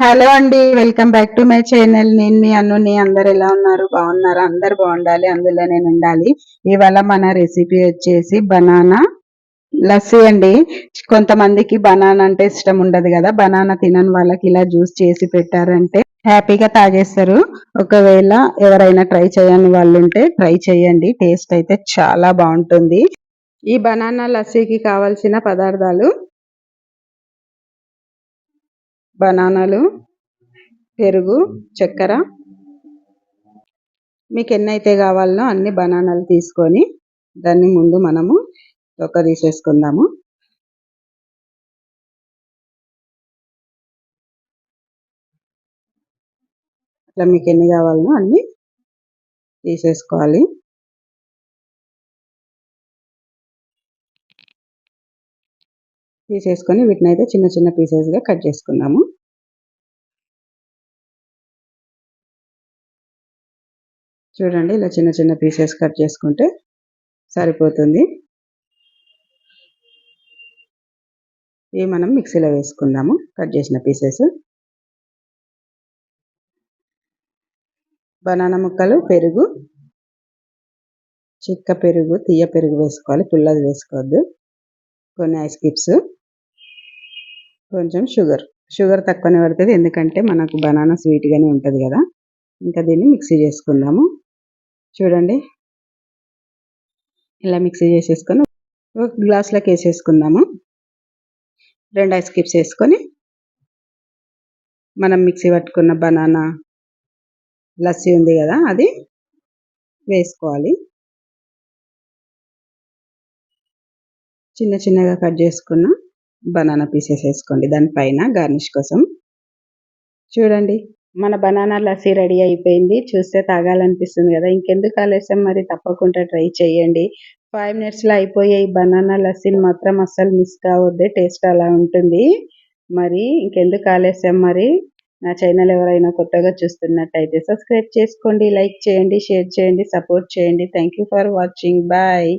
Hello అండి welcome back to my channel. నేను మీ అన్నుని అందరు ఎలా ఉన్నారు? బాగున్నారు? అందరు బాగుండాలి అందులో నేను ఉండాలి. ఇవాళ మన రెసిపీ వచ్చేసి బనానా లస్సీ అండి. కొంతమందికి బనానా అంటే ఇష్టం ఉండదు కదా. బనానా తినని వాళ్ళకి ఇలా జ్యూస్ చేసి పెట్టారంటే హ్యాపీగా తాగేస్తారు. ఒకవేళ ఎవరైనా ట్రై చేయని వాళ్ళు ఉంటే ట్రై చేయండి. టేస్ట్ అయితే చాలా బాగుంటుంది. ఈ బనానా లస్సీకి కావాల్సిన పదార్థాలు బనానాలు పెరుగు చక్కెర. మీకు ఎన్నైతే కావాలనో అన్ని బనానాలు తీసుకొని దాన్ని ముందు మనము తొక్క తీసేసుకుందాము. అట్లా మీకు ఎన్ని కావాలనో అన్ని తీసేసుకోవాలి. తీసేసుకొని వీటిని అయితే చిన్న చిన్న పీసెస్గా కట్ చేసుకుందాము చూడండి ఇలా చిన్న చిన్న పీసెస్ కట్ చేసుకుంటే సరిపోతుంది. ఇవి మనం మిక్సీలో వేసుకుందాము కట్ చేసిన పీసెస్ బనానా ముక్కలు పెరుగు. చిక్క పెరుగు తీయ పెరుగు వేసుకోవాలి పుల్లది వేసుకోవద్దు. కొన్ని ఐస్ క్యూబ్స్ కొంచెం షుగర్. షుగర్ తక్కువనే పడుతుంది. ఎందుకంటే మనకు బనానా స్వీట్గానే ఉంటుంది కదా. ఇంకా దీన్ని మిక్సీ చేసుకుందాము. చూడండి. ఇలా మిక్సీ చేసేసుకొని ఒక గ్లాస్లోకి వేసేసుకుందాము. రెండు ఐస్ క్యూబ్స్ వేసుకొని మనం మిక్సీ పట్టుకున్న బనానా లస్సీ ఉంది కదా అది వేసుకోవాలి. చిన్న చిన్నగా కట్ చేసుకున్నాం బనానా పీసెస్ వేసుకోండి దానిపైన గార్నిష్ కోసం. చూడండి మన బనానా లస్సీ రెడీ అయిపోయింది. చూస్తే తాగాలనిపిస్తుంది కదా. ఇంకెందుకు ఆలస్యం? మరి తప్పకుండా ట్రై చేయండి. ఫైవ్ మినిట్స్లో అయిపోయే ఈ బనానా లస్సీని మాత్రం అస్సలు మిస్ కావద్దే. టేస్ట్ అలా ఉంటుంది. మరి ఇంకెందుకు ఆలస్యం? మరి నా ఛానల్ ఎవరైనా కొత్తగా చూస్తున్నట్టయితే సబ్స్క్రైబ్ చేసుకోండి లైక్ చేయండి షేర్ చేయండి సపోర్ట్ చేయండి. Thank for watching bye